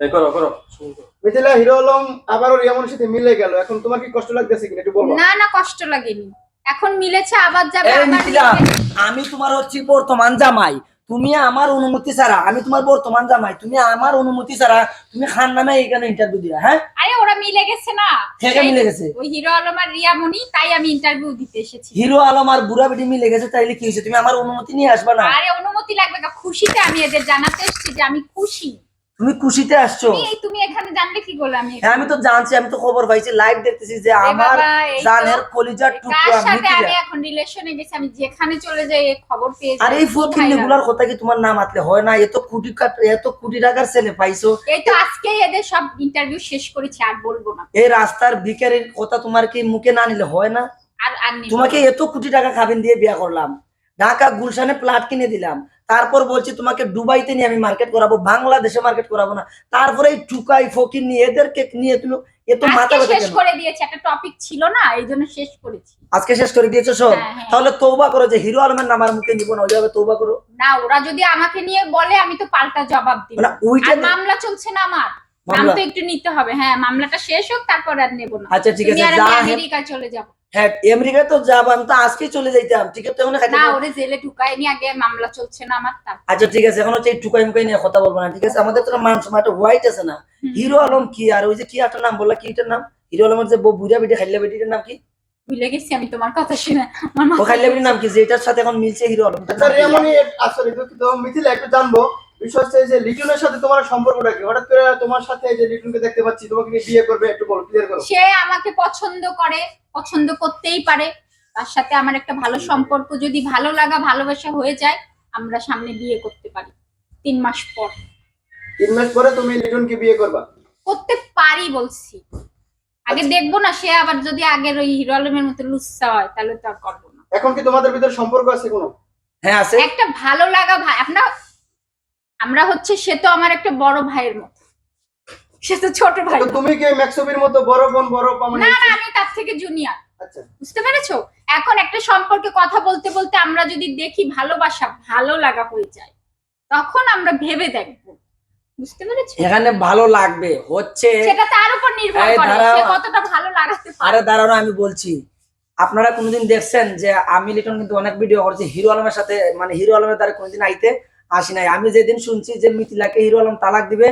এই করো করো। মিথিলা হিরো আলম আবারও রিয়ামনের সাথে মিলে গেল। এখন তোমার কি কষ্ট লাগতেছে কিনা? একটু বলব না না কষ্ট লাগেনি। এখন মিলেছে আবার যাবে এই মিথিলা আমি তোমার হচ্ছি বর্তমান জামাই। তুমি আমার অনুমতি ছাড়া আমি তোমার বর্তমান জামাই। তুমি আমার অনুমতি ছাড়া তুমি খান নামে এখানে ইন্টারভিউ দিলা হ্যাঁ? আরে ওরা মিলে গেছে না। থেকে মিলে গেছে? ওই হিরো আলম আর রিয়ামণি তাই আমি ইন্টারভিউ দিতে এসেছি। হিরো আলম আর বুড়া বেটি মিলে গেছে তাইলে কি হয়েছে? তুমি আমার অনুমতি নিয়ে আসবা না? আরে অনুমতি লাগবে না। খুশিতে আমি এদের জানাতে এসেছি যে আমি খুশি। তুমি খুশিতে আসছো। তুমি এখানে জানলে কি করলে আমি? হ্যাঁ আমি তো জানছি আমি তো খবর পাইছি লাইভ দেখতেছি যে আমার জানের কলিজার কার টুকরা সাথে আমি এখন রিলেশনে গেছি? আমি যেখানে চলে যাই এই খবর পেয়েছি আর এই ফকিরগুলার কথা কি তোমার নাম আতলে? হয় না এত কোটি এত কোটি টাকার ছেলে পাইছো। এই তো আজকেই এদের সব ইন্টারভিউ শেষ করেছি আর বলব না। এই রাস্তার ভিকারির কথা তোমার কি মুখে না নিলে হয় না? আর। তোমাকে এত কোটি টাকা খাবেন দিয়ে বিয়া করলাম। ঢাকা গুলশানে প্লাট কিনে দিলাম। তারপর বলছি তোমাকে দুবাইতে নিয়ে আমি মার্কেট করাবো বাংলাদেশে মার্কেট করাবো না। তারপরে এই টুকাই ফকির নিয়ে এদেরকে নিয়ে তুমি এত মাথা ব্যথা শেষ করে দিয়েছি একটা টপিক ছিল না এই শেষ করেছি। আজকে শেষ করে দিয়েছ সব? হ্যাঁ, হ্যাঁ। তাহলে করো যে হিরো আলমের নাম আর মুখে নিবো না ওইভাবে করো। না ওরা যদি আমাকে নিয়ে বলে আমি তো পাল্টা জবাব দিব। মানে ওইটা মামলা চলছে না আমার। নাম তো একটু নিতে হবে। হ্যাঁ মামলাটা শেষ হোক তারপর আর নেব না। আচ্ছা ঠিক আছে যা আমেরিকা চলে যাব। হ্যাঁ আমেরিকায় তো যাব আমি তো আজকে চলে যাইতাম। টিকিট তো এখন না ওরে জেলে ঢুকায়নি আগে মামলা চলছে না আমার আচ্ছা ঠিক আছে এখন হচ্ছে টুকাই মুকাই নিয়ে কথা বলব না ঠিক আছে? আমাদের তো মান সম্মান একটা হোয়াইট আছে না। হিরো আলম কি? আর ওই যে কি একটা নাম বললা কি এটার নাম? হিরো আলমের যে বুড়া বেটি খাইলা বেটিটার নাম কি? ভুলে গেছি আমি তোমার কথা শুনে। আমার খাইলা বেটির নাম কি? যেটার সাথে এখন মিলছে হিরো আলম। আচ্ছা রিয়ামনি আসলে দুঃখিত মিথিলা একটু জানব। বিষয় হচ্ছে যে লিটনের সাথে তোমার সম্পর্কটা কি? হঠাৎ করে তোমার সাথে যে লিটনকে দেখতে পাচ্ছি তোমাকে নিয়ে বিয়ে করবে? একটু বলো ক্লিয়ার করো। সে আমাকে পছন্দ করে পছন্দ করতেই পারে। তার সাথে আমার একটা ভালো সম্পর্ক যদি ভালো লাগা ভালোবাসা হয়ে যায় আমরা সামনে বিয়ে করতে পারি তিন মাস পর। তিন মাস পরে তুমি লিটনকে বিয়ে করবা? করতে পারি বলছি। আগে দেখব না সে আবার যদি আগের ওই হিরো আলমের মতো লুচ্ছা হয় তাহলে তো আর করব না। এখন কি তোমাদের ভিতরে সম্পর্ক আছে কোনো? হ্যাঁ আছে। একটা ভালো লাগা ভাই আমরা হচ্ছে সে তো আমার একটা বড় ভাইয়ের মতো। সে তো ছোট ভাই। তুমি কি ম্যাক্সবির মতো বড় বোন বড় পা মানে না না আমি তার থেকে জুনিয়র আচ্ছা। বুঝতে পেরেছ? এখন একটা সম্পর্কে কথা বলতে বলতে আমরা যদি দেখি ভালোবাসা ভালো লাগা হয়ে যায় তখন আমরা ভেবে দেখব। বুঝতে পেরেছ? এখানে ভালো লাগবে হচ্ছে সেটা তার উপর নির্ভর করে দাঁড়াও। সে কতটা ভালো লাগাতে পারে। আরে দাঁড়ানো আমি বলছি আপনারা কোনোদিন দেখছেন যে আমি লিটন কিন্তু অনেক ভিডিও করছি হিরো আলমের সাথে মানে হিরো আলমের দ্বারা কোনোদিন আইতে আসি নাই। আমি যেদিন শুনছি যে মিথিলাকে হিরো আলম তালাক দিবে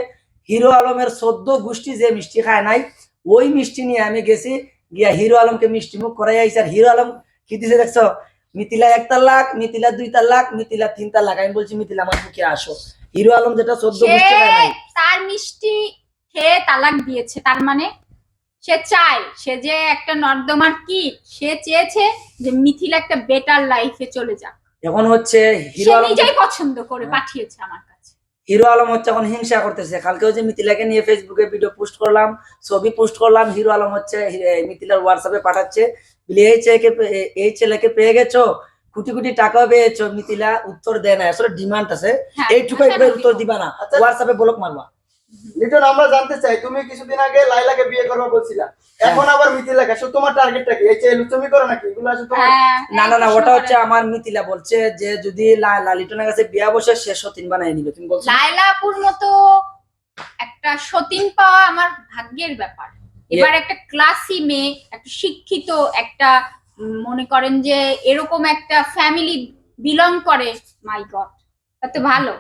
হিরো আলমের সদ্য গোষ্ঠী যে মিষ্টি খায় নাই ওই মিষ্টি নিয়ে আমি গেছি গিয়া হিরো আলমকে মিষ্টি মুখ করাই আইছি। আর হিরো আলম কি দিছে দেখছ? মিথিলা এক তালাক মিথিলা দুই তালাক মিথিলা তিন তালাক আমি বলছি মিথিলা আমার মুখে আসো। হিরো আলম যেটা সদ্য গোষ্ঠী খায় নাই। তার মিষ্টি খেয়ে তালাক দিয়েছে। তার মানে সে চায় সে যে একটা নর্দমার কি সে চেয়েছে যে মিথিল একটা বেটার লাইফে চলে যাক। এখন হচ্ছে হিরো আলম নিজেই পছন্দ করে হ্যাঁ। পাঠিয়েছে আমার কাছে। হিরো আলম হচ্ছে এখন হিংসা করতেছে। কালকেও যে মিথিলাকে নিয়ে ফেসবুকে ভিডিও পোস্ট করলাম ছবি পোস্ট করলাম হিরো আলম হচ্ছে মিথিলার হোয়াটসঅ্যাপে পাঠাচ্ছে। বলে এই ছেলেকে এই ছেলেকে পেয়ে গেছো? কোটি কোটি টাকাও পেয়েছ। মিথিলা উত্তর দেয় না আসলে ডিমান্ড আছে। হ্যাঁ, এইটুকু একবার উত্তর দিবা না। আচ্ছা। হোয়াটসঅ্যাপে ব্লক মারবা। লিটন আমরা জানতে চাই তুমি কিছুদিন আগে লাইলাকে বিয়ে করবা বলছিলা। এখন আবার আসলে তোমার টার্গেটটা কি? এই যে লুচমি করো নাকি? এগুলো আসলে তোমার হ্যাঁ, না না না ওটা হচ্ছে আমার মিথিলা বলছে যে যদি লালিটনের কাছে বিয়া বসে সে সতীন বানায় নিবে। তুমি বলছো? লায়লাপুর মতো একটা সতীন পাওয়া আমার ভাগ্যের ব্যাপার। এবার একটা ক্লাসি মেয়ে একটা শিক্ষিত একটা মনে করেন যে এরকম একটা ফ্যামিলি বিলং করে মাই গড তাতে ভালো।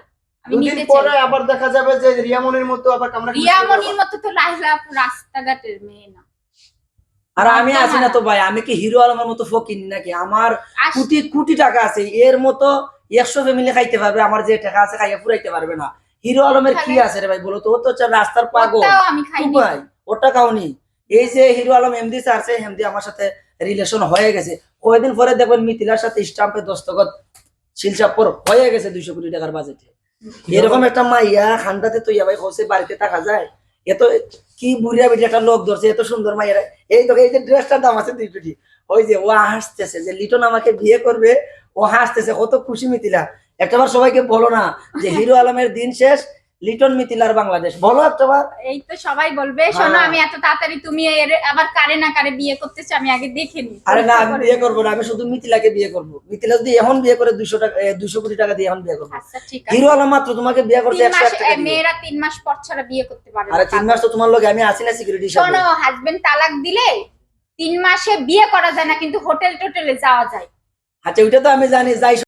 দুদিন পরে আবার দেখা যাবে যে রিয়ামনির মতো আবার রিয়ামনির মতো তো লাইলাপুর রাস্তাঘাটের মেয়ে না। আর আমি আছি না তো ভাই আমি কি হিরো আলমের মতো ফকিনি নাকি? আমার কোটি কোটি টাকা আছে এর মতো একশো ফ্যামিলি খাইতে পারবে আমার যে টাকা আছে খাইয়া ফুরাইতে পারবে না। হিরো আলমের কি আছে রে ভাই বলো তো? ও তো রাস্তার পাগল। খাইনি ভাই ওটা কাউনি এই যে হিরো আলম এমডি আছে এমডি আমার সাথে রিলেশন হয়ে গেছে। কয়েকদিন পরে দেখবেন মিথিলার সাথে স্টাম্পে দস্তখত শিলচাপ্পর হয়ে গেছে দুইশো কোটি টাকার বাজেটে এরকম একটা মাইয়া খান্ডাতে তো ইয়া ভাই হোসে বাড়িতে থাকা যায়? এত কি বুড়িয়া বেটি একটা লোক ধরছে, এত সুন্দর মায়ের এই তোকে এই যে ড্রেসটার দাম আছে দুই কোটি। ওই যে ও হাসতেছে, যে লিটন আমাকে বিয়ে করবে, ও হাসতেছে, কত খুশি মিতিলা একটাবার সবাইকে বলো না যে হিরো আলমের দিন শেষ লিটন মিথিলার বাংলাদেশ। বলো একটা বার এই তো সবাই বলবে শোনো হ্যাঁ। আমি এত তাড়াতাড়ি তুমি এর আবার কারে না কারে বিয়ে করতেছো আমি আগে দেখে নি। আরে না আমি বিয়ে করব না আমি শুধু মিথিলাকে বিয়ে করব। মিথিলা যদি এখন বিয়ে করে দুইশো টাকা দুইশো কোটি টাকা দিয়ে এখন বিয়ে করব। আচ্ছা ঠিক আছে। হিরো আলম মাত্র তোমাকে বিয়ে মাস এক টাকা দিয়ে। মেয়েরা তিন মাস পর ছাড়া বিয়ে করতে পারে আরে না তিন মাস তো তোমার লোক আমি আসি না সিকিউরিটি শোনো হাজবেন্ড তালাক দিলে তিন মাসে বিয়ে করা যায় না কিন্তু হোটেল টোটেলে যাওয়া যায়। আচ্ছা ওইটা তো আমি জানি যাই